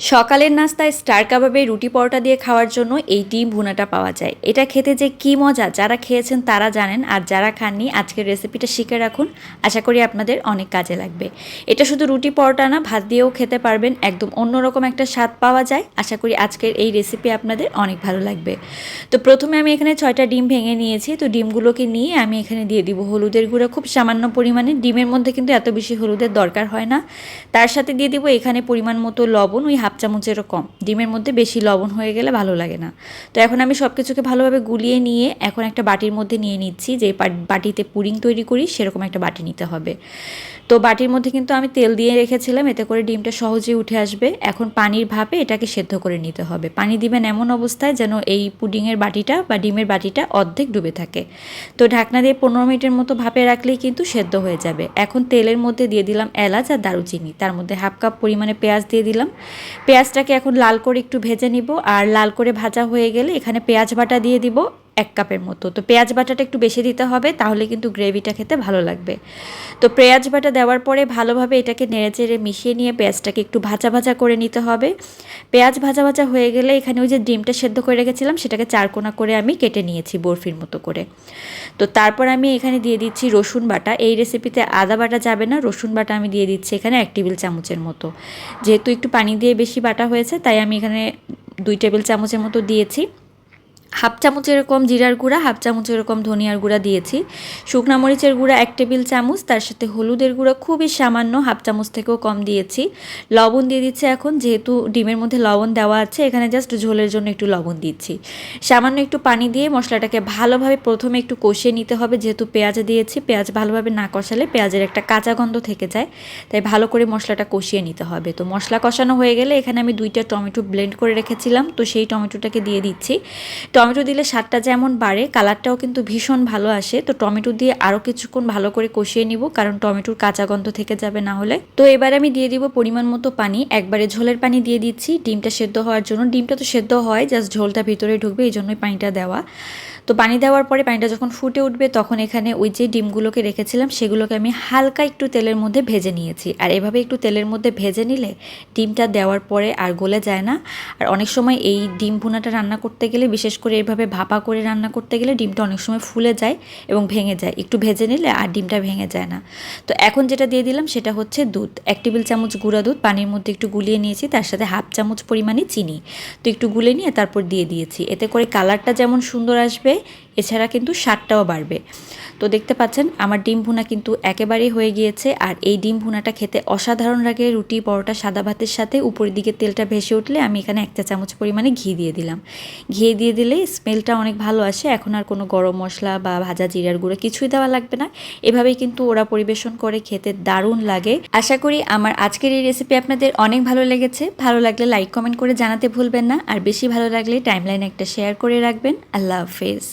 সকালের নাস্তায় স্টার কাবাবে রুটি পরোটা দিয়ে খাওয়ার জন্য এই ডিম ভুনাটা পাওয়া যায়। এটা খেতে যে কি মজা, যারা খেয়েছেন তারা জানেন আর যারা খাননি, আজকের রেসিপিটা শিখে রাখুন। আশা করি আপনাদের অনেক কাজে লাগবে। এটা শুধু রুটি পরোটা না, ভাত দিয়েও খেতে পারবেন, একদম অন্যরকম একটা স্বাদ পাওয়া যায়। আশা করি আজকের এই রেসিপি আপনাদের অনেক ভালো লাগবে। তো প্রথমে আমি এখানে ছয়টা ডিম ভেঙে নিয়েছি। তো ডিমগুলোকে নিয়ে আমি এখানে দিয়ে দিব হলুদের গুঁড়া। খুব সামান্য পরিমাণে, ডিমের মধ্যে কিন্তু এত বেশি হলুদের দরকার হয় না। তার সাথে দিয়ে দিব এখানে পরিমাণ মতো লবণ, ওই হাফ চামচেরও কম। ডিমের মধ্যে বেশি লবণ হয়ে গেলে ভালো লাগে না। তো এখন আমি সব কিছুকে ভালোভাবে গুলিয়ে নিয়ে এখন একটা বাটির মধ্যে নিয়ে নিচ্ছি, যে বাটিতে পুডিং তৈরি করি, সেরকম একটা বাটি নিতে হবে। তো বাটির মধ্যে কিন্তু আমি তেল দিয়ে রেখেছিলাম, এতে করে ডিমটা সহজেই উঠে আসবে। এখন পানির ভাপে এটাকে সেদ্ধ করে নিতে হবে। পানি দিবেন এমন অবস্থায় যেন এই পুডিংয়ের বাটিটা বা ডিমের বাটিটা অর্ধেক ডুবে থাকে। তো ঢাকনা দিয়ে পনেরো মিনিটের মতো ভাপে রাখলেই কিন্তু সেদ্ধ হয়ে যাবে। এখন তেলের মধ্যে দিয়ে দিলাম এলাচ আর দারুচিনি। তার মধ্যে হাফ কাপ পরিমাণে পেঁয়াজ দিয়ে দিলাম। পেঁয়াজটাকে এখন লাল করে একটু ভেজে নিব। আর লাল করে ভাজা হয়ে গেলে এখানে পেঁয়াজ বাটা দিয়ে দিব। এক কাপের মতো। তো পেঁয়াজ বাটাটা একটু বেশি দিতে হবে, তাহলে কিন্তু গ্রেভিটা খেতে ভালো লাগবে। তো পেঁয়াজ বাটা দেওয়ার পরে ভালোভাবে এটাকে নেড়ে চেড়ে মিশিয়ে নিয়ে পেঁয়াজটাকে একটু ভাজা ভাজা করে নিতে হবে। পেঁয়াজ ভাজা ভাজা হয়ে গেলে এখানে ওই যে ডিমটা সেদ্ধ করে রেখেছিলাম, সেটাকে চারকোনা করে আমি কেটে নিয়েছি বরফির মতো করে। তো তারপর আমি এখানে দিয়ে দিচ্ছি রসুন বাটা। এই রেসিপিতে আদা বাটা যাবে না, রসুন বাটা আমি দিয়ে দিচ্ছি এখানে এক টেবিল চামচের মতো। যেহেতু একটু পানি দিয়ে বেশি বাটা হয়েছে, তাই আমি এখানে দুই টেবিল চামচের মতো দিয়েছি। হাফ চামচ এরকম জিরার গুঁড়া, হাফ চামচ এরকম ধনিয়ার গুঁড়া দিয়েছি। শুকনা মরিচের গুঁড়া এক টেবিল চামচ, তার সাথে হলুদের গুঁড়া খুবই সামান্য হাফ চামচ থেকেও কম দিয়েছি। লবণ দিয়ে দিচ্ছে এখন, যেহেতু ডিমের মধ্যে লবণ দেওয়া আছে, এখানে জাস্ট ঝোলের জন্য একটু লবণ দিচ্ছি। সামান্য একটু পানি দিয়ে মশলাটাকে ভালোভাবে প্রথমে একটু কষিয়ে নিতে হবে, যেহেতু পেঁয়াজ দিয়েছি, পেঁয়াজ ভালোভাবে না কষালে পেঁয়াজের একটা কাঁচা গন্ধ থেকে যায়, তাই ভালো করে মশলাটা কষিয়ে নিতে হবে। তো মশলা কষানো হয়ে গেলে এখানে আমি দুইটা টমেটো ব্লেন্ড করে রেখেছিলাম, তো সেই টমেটোটাকে দিয়ে দিচ্ছি। টমেটো দিলে স্বাদটা যেমন বাড়ে, কালারটাও কিন্তু ভীষণ ভালো আসে। তো টমেটো দিয়ে আরও কিছুক্ষণ ভালো করে কষিয়ে নিব, কারণ টমেটোর কাঁচা গন্ধ থেকে যাবে না হলে। তো এবার আমি দিয়ে দিব পরিমাণ মতো পানি। একবারে ঝোলের পানি দিয়ে দিচ্ছি। ডিমটা সেদ্ধ হওয়ার জন্য, ডিমটা তো সেদ্ধ হয়, জাস্ট ঝোলটা ভিতরে ঢুকবে, এই জন্যই পানিটা দেওয়া। তো পানি দেওয়ার পরে পানিটা যখন ফুটে উঠবে, তখন এখানে ওই যে ডিমগুলোকে রেখেছিলাম, সেগুলোকে আমি হালকা একটু তেলের মধ্যে ভেজে নিয়েছি। আর এভাবে একটু তেলের মধ্যে ভেজে নিলে ডিমটা দেওয়ার পরে আর গলে যায় না। আর অনেক সময় এই ডিম ভুনাটা রান্না করতে গেলে, বিশেষ করে এভাবে ভাপা করে রান্না করতে গেলে ডিমটা অনেক সময় ফুলে যায় এবং ভেঙে যায়। একটু ভেজে নিলে আর ডিমটা ভেঙে যায় না। তো এখন যেটা দিয়ে দিলাম সেটা হচ্ছে দুধ। এক টেবিল চামচ গুঁড়া দুধ, পানির মধ্যে একটু গুলিয়ে নিয়েছি, তার সাথে হাফ চামচ পরিমাণে চিনি। তো একটু গুলে নিয়ে তারপর দিয়ে দিয়েছি। এতে করে কালারটা যেমন সুন্দর আসবে এছাড়া কিন্তু স্বাদটাও বাড়বে। তো দেখতে পাচ্ছেন, আমার ডিম ভুনা কিন্তু একেবারেই হয়ে গিয়েছে, আর এই ডিম ভুনাটা খেতে অসাধারণ লাগে। রুটি, পরোটা, সাদা ভাতের সাথে উপরের দিকে তেলটা ভেসে উঠলে আমি এখানে একটা চামচ পরিমাণে ঘি দিয়ে দিলাম। ঘি দিয়ে দিলে স্মেলটা অনেক ভালো আসে, এখন আর কোনো গরম মশলা বা ভাজা জিরার গুঁড়ো কিছুই দেওয়া লাগবে না। এভাবেই কিন্তু ওরা পরিবেশন করে, খেতে দারুণ লাগে। আশা করি আমার আজকের এই রেসিপি আপনাদের অনেক ভালো লেগেছে। ভালো লাগলে লাইক কমেন্ট করে জানাতে ভুলবেন না, আর বেশি ভালো লাগলে টাইমলাইনে একটা শেয়ার করে রাখবেন। আল্লাহ হাফেজ।